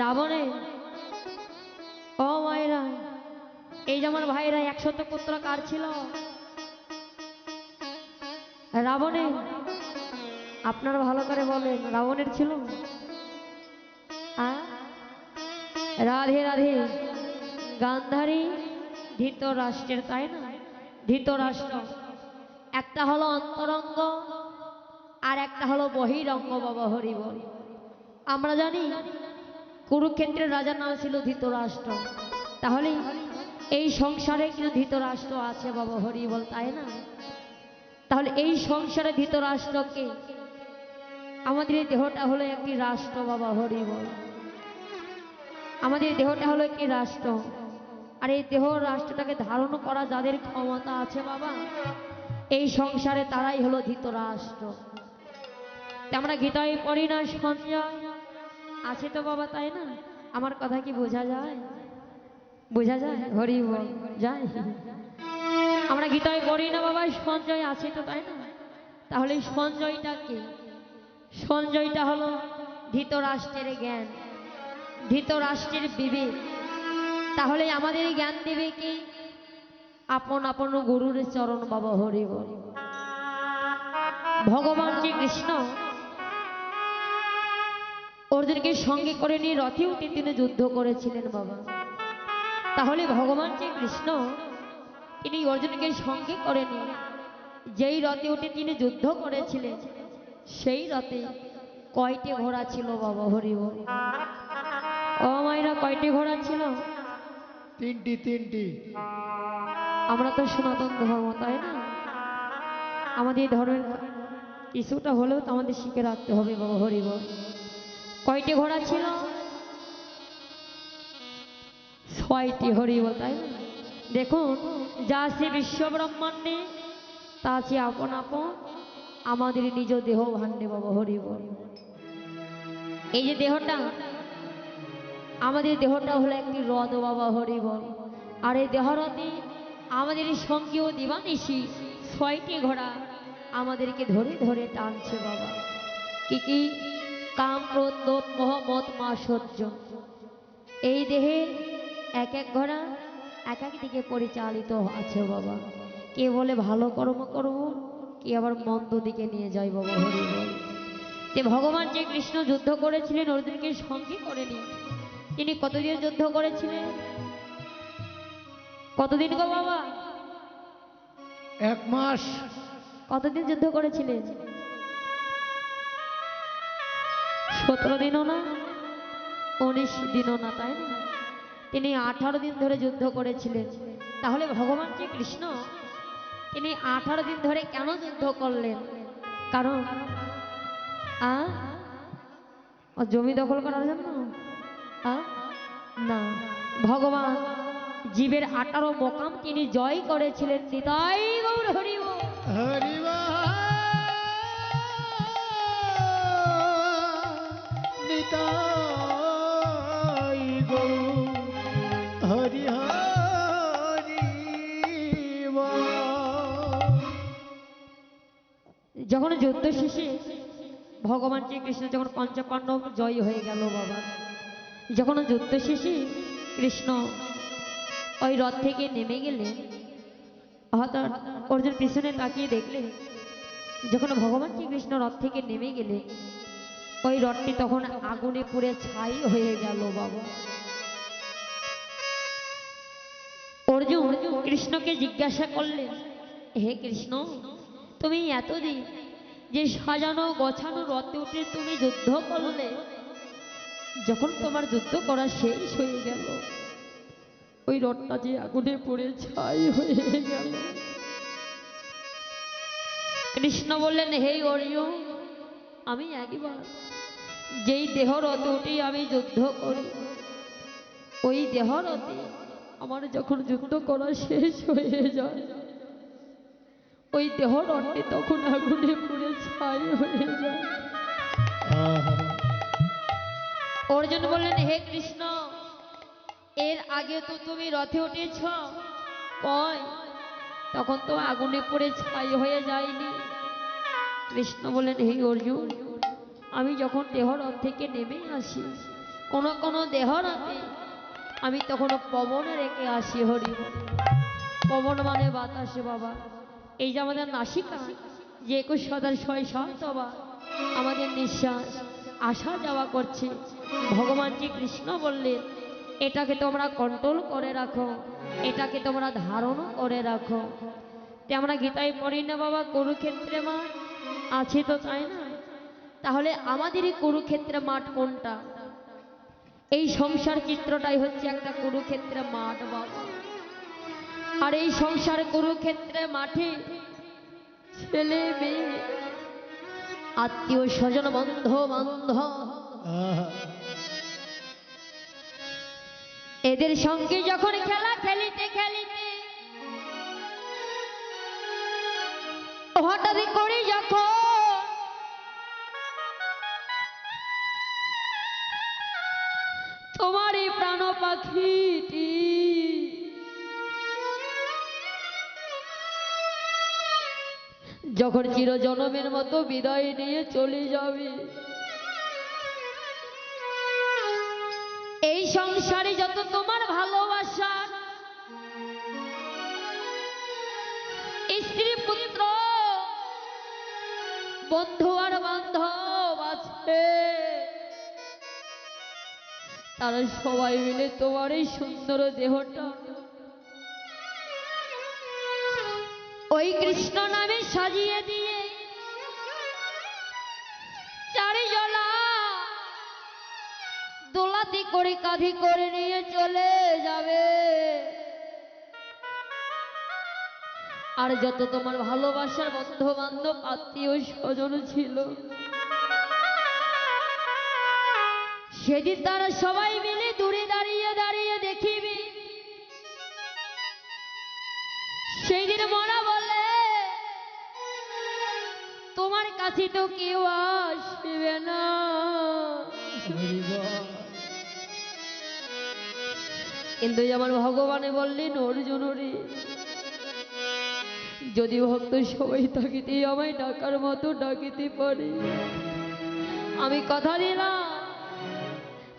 রাবণে। ও মায়েরা, এই যে আমার ভাইরা একশত পুত্র কার ছিল? রাবণে, আপনারা ভালো করে বলেন, রাবণের ছিল? রাধে রাধে। গান্ধারী, ধৃতরাষ্ট্রের, তাই না? ধৃতরাষ্ট্র। একটা হলো অন্তরঙ্গ, আর একটা হলো বহিরঙ্গ বাবা হরি বল আমরা জানি কুরুক্ষেত্রের রাজার নাম ছিল ধৃতরাষ্ট্র। তাহলে এই সংসারে কিন্তু ধৃতরাষ্ট্র আছে বাবা হরি, বল তাই না? তাহলে এই সংসারে ধৃতরাষ্ট্রকে আমাদের এই দেহটা হলো একটি রাষ্ট্র বাবা হরি, বল। আমাদের দেহটা হলো একটি রাষ্ট্র। আর এই দেহ রাষ্ট্রটাকে ধারণ করা যাদের ক্ষমতা আছে বাবা, এই সংসারে তারাই হলো ধৃতরাষ্ট্র। আমরা গীতায় পড়ি না, সঞ্জয়? আছে তো বাবা, তাই না? আমার কথা কি বোঝা যায়? বোঝা যায়? হরি বল যায় আমরা গীতায় পড়ি না বাবা সঞ্জয় আছে তো, তাই না? তাহলে সঞ্জয়টা কি? সঞ্জয়টা হলো ধৃতরাষ্ট্রের জ্ঞান, ধৃতরাষ্ট্রের বিবেক। তাহলে আমাদের জ্ঞান দেবে কি? আপন আপন গুরুর চরণ বাবা, হরি বল। ভগবান যে কৃষ্ণ অর্জুনকে সঙ্গে করে নিয়ে রথে উঠে তিনি যুদ্ধ করেছিলেন বাবা। তাহলে ভগবান যে কৃষ্ণ তিনি অর্জুনকে সঙ্গে করে নিয়ে যেই রথে উঠে তিনি যুদ্ধ করেছিলেন সেই রথে কয়টি ঘোড়া ছিল বাবা হরি বল? ও মায়েরা কয়টি ঘোড়া ছিল? তিনটি তিনটি। আমরা তো সনাতন ধর্ম তাই না? আমাদের ধর্মের কিছুটা হলেও তো আমাদের শিখে রাখতে হবে বাবা হরি বল। কয়টি ঘোড়া ছিল? ছয়টি হরি তাই দেখুন, যা সে বিশ্ব ব্রহ্মাণ্ডে তা আছে আপন আপন, আমাদের নিজ দেহ ভাণ্ডে বাবা হরি বল। এই যে দেহটা, আমাদের দেহটা হলো একটি রথ বাবা, হরি বল। আর এই দেহরথে আমাদের সঙ্গীয় দিবানিশি ছয়টি ঘোড়া আমাদেরকে ধরে ধরে টানছে বাবা। কি কি? কাম ক্রোধ লোভ মা সহ্য এই দেহে এক এক ঘোড়া এক এক দিকে পরিচালিত আছে বাবা। কে বলে ভালো কর্ম করব কে আবার মন্দ দিকে নিয়ে যায় বাবা হরি বল যে ভগবান যে কৃষ্ণ যুদ্ধ করেছিলেন অর্জুনকে সঙ্গী করেনি তিনি কতদিন যুদ্ধ করেছিলেন? কতদিন গো বাবা? এক মাস। কতদিন যুদ্ধ করেছিলেন? সতেরো দিনও না, উনিশ দিনও না, তাই না? তিনি আঠারো দিন ধরে যুদ্ধ করেছিলেন। তাহলে ভগবান শ্রী কৃষ্ণ তিনি আঠারো দিন ধরে কেন যুদ্ধ করলেন? কারণ জমি দখল করার জন্য? না। ভগবান জীবের আঠারো মোকাম তিনি জয় করেছিলেন। নিতাই গৌর হরি। হরি যখন যুদ্ধ শেষে ভগবান শ্রীকৃষ্ণ যখন পঞ্চপাণ্ডব জয় হয়ে গেল বাবা, যখন যুদ্ধ শেষে কৃষ্ণ ওই রথ থেকে নেমে গেলে হঠাৎ অর্জুন পিছনে তাকিয়ে দেখলে, যখন ভগবান শ্রীকৃষ্ণ রথ থেকে নেমে গেলে, ওই রথটি তখন আগুনে পুড়ে ছাই হয়ে গেল বাবা। অর্জুন কৃষ্ণকে জিজ্ঞাসা করলেন, হে কৃষ্ণ, তুমি এতদিন যে সাজানো, গোছানো, রথে উঠে তুমি যুদ্ধ করলে, যখন তোমার যুদ্ধ করা শেষ হয়ে গেল, ওই রথটা যে আগুনে পড়ে ছাই হয়ে গেল। কৃষ্ণ বললেন, হে অর্জুন আমি একবার যেই দেহ রথে উঠে আমি যুদ্ধ করি, ওই দেহ রথে আমার যখন যুদ্ধ করা শেষ হয়ে যায় ওই দেহ রথটি তখন আগুনে পুড়ে ছাই হয়ে যায়। অর্জুন বললেন, হে কৃষ্ণ, এর আগে তো তুমি রথে উঠেছ? কয় তখন তো আগুনে পড়ে ছাই হয়ে যায়নি। কৃষ্ণ বললেন, হে অর্জুন, আমি যখন দেহ রথ থেকে নেমে আসি, কোনো কোনো দেহ রাতে আমি তখন পবনে রেখে আসি হরি। পবন মানে বাতাসে বাবা। এই যে আমাদের নাসিকা, যে একুশ সদার ছয় শতবার আমাদের নিঃশ্বাস, আসা যাওয়া করছে। ভগবান শ্রী কৃষ্ণ বললেন, এটাকে তোমরা কন্ট্রোল করে রাখো, এটাকে তোমরা ধারণ করে রাখো। তে আমরা গীতায় পড়ি না বাবা, কুরুক্ষেত্রে মাঠ? আছে তো চাই না? তাহলে আমাদেরই কুরুক্ষেত্রে মাঠ কোনটা? এই সংসার চিত্রটাই হচ্ছে একটা কুরুক্ষেত্রে মাঠ বাবা। আর এই সংসার কুরুক্ষেত্রে মাঠে ছেলে মেয়ে, আত্মীয় স্বজন বন্ধ বান্ধব এদের সঙ্গে যখন খেলা খেলিতে খেলিতে, হঠাৎ করে যখন তোমার এই প্রাণ পাখিটি যখন চিরজনমের মতো বিদায় নিয়ে চলে যাবে। এই সংসারে যত তোমার ভালোবাসা, স্ত্রী, পুত্র, বন্ধু আর বান্ধব আছে। তারা সবাই মিলে তোমার এই সুন্দর দেহটা। ওই কৃষ্ণ নামে সাজিয়ে দিয়ে চারি জলা দোলাতি করে কাঁধে করে নিয়ে চলে যাবে। আর যত তোমার ভালোবাসার বন্ধু বান্ধব আত্মীয় স্বজন ছিল, সেদিন তারা সবাই মিলে দূরে দাঁড়িয়ে দাঁড়িয়ে দেখিবি। সেই দিন মরা তোমার কাছে তো কেউ আসবে না। কিন্তু যেমন ভগবানে বললেন, অর্জুন রে, যদি ভক্ত সবাই থাকিতে আমায় ডাকার মতো ডাকিতে পারে, আমি কথা দিলাম।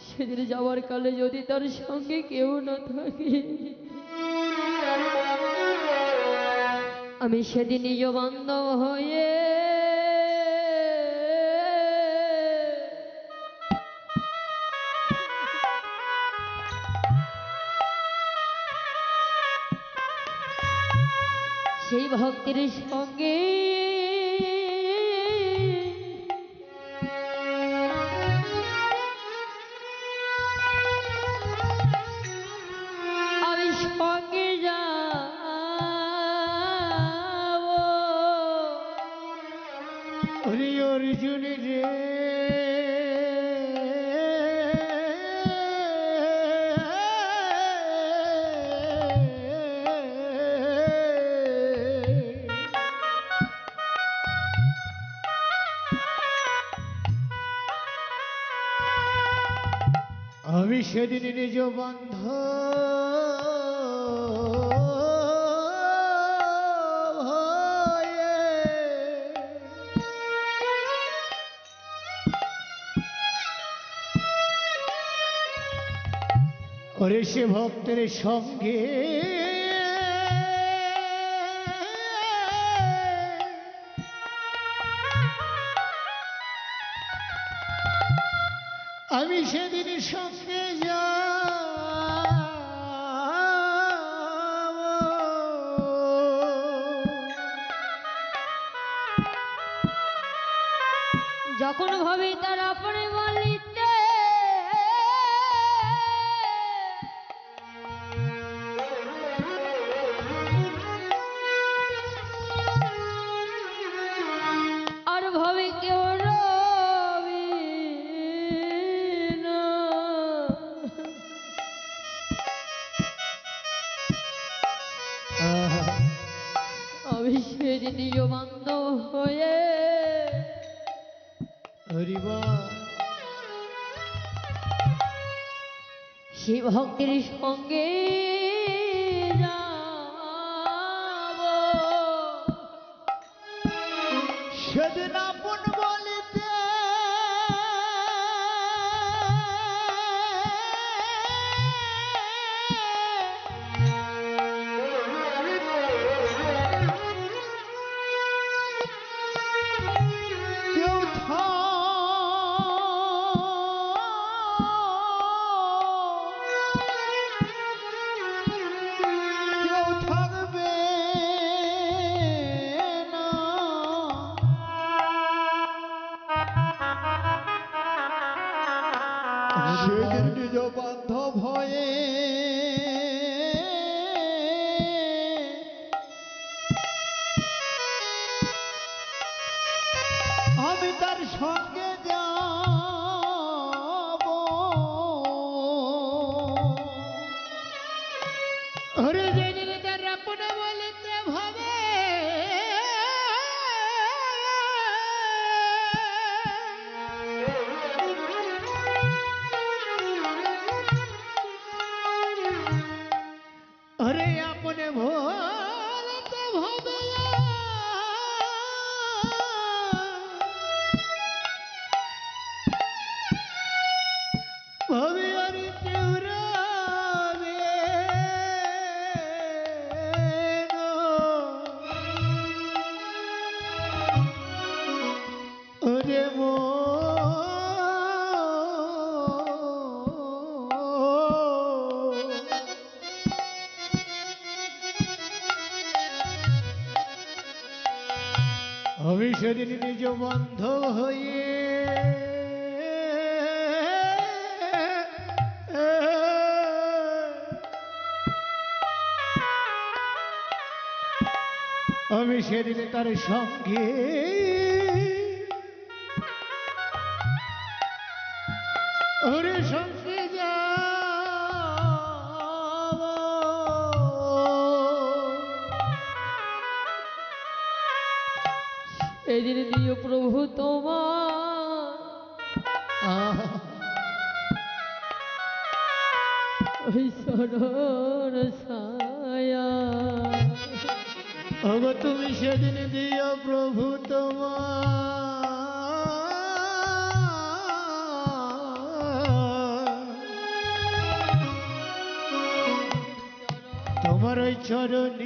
সেদিন যাওয়ার কালে যদি তার সঙ্গে কেউ না থাকে, আমি সেদিন নিজ বান্ধব হয়ে ভক্তের সঙ্গে আমি সেদিন নিজ বন্ধ। করে সে ভক্তের সঙ্গে আমি সেদিন সঙ্গে যা যখন ভাবি তার আপনি বান্ধব হয়ে। শিব ভক্তির সঙ্গে সঙ্গে আমি নিজ বন্ধ হয়ে আমি সেদিন তার সঙ্গে ওরে সঙ্গে এদিন দিও প্রভু তোমার। ছায়া। তুমি সেদিন দিও প্রভু তোমার। তোমার ওই চরণের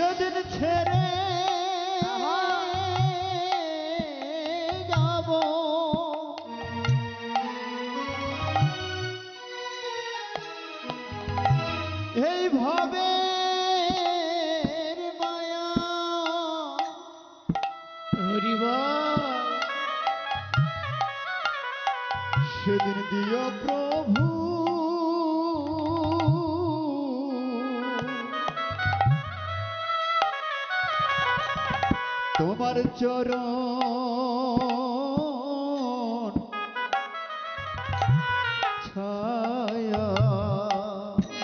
সেদিন ছেড়ে তোমার চরণ ছায়া।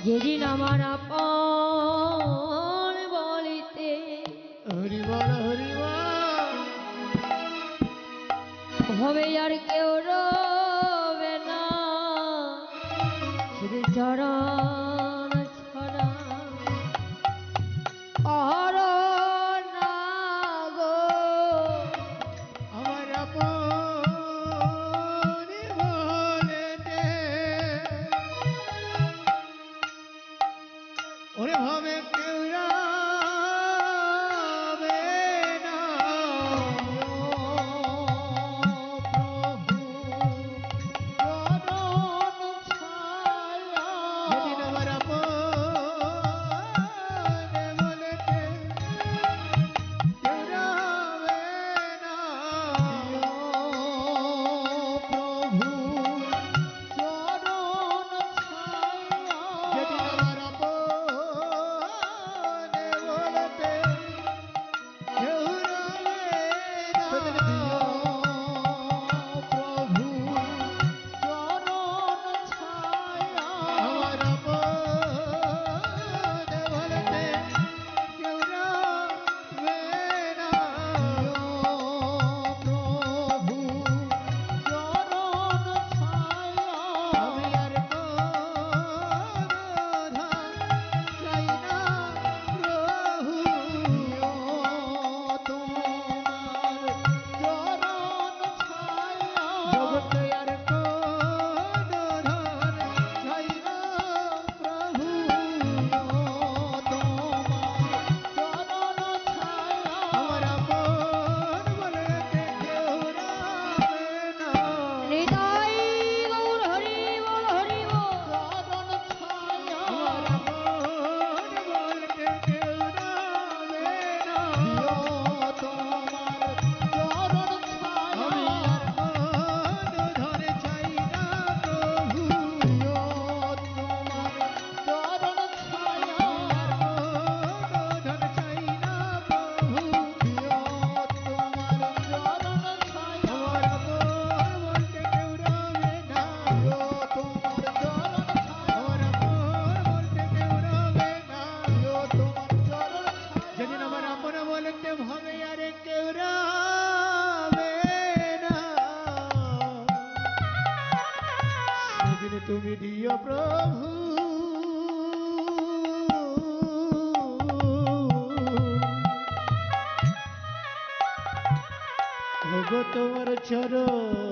যেদিন আমার আপন বলিতে হরিবার হরিবার হবে আর প্রভু। ওগো তোমার চরণ।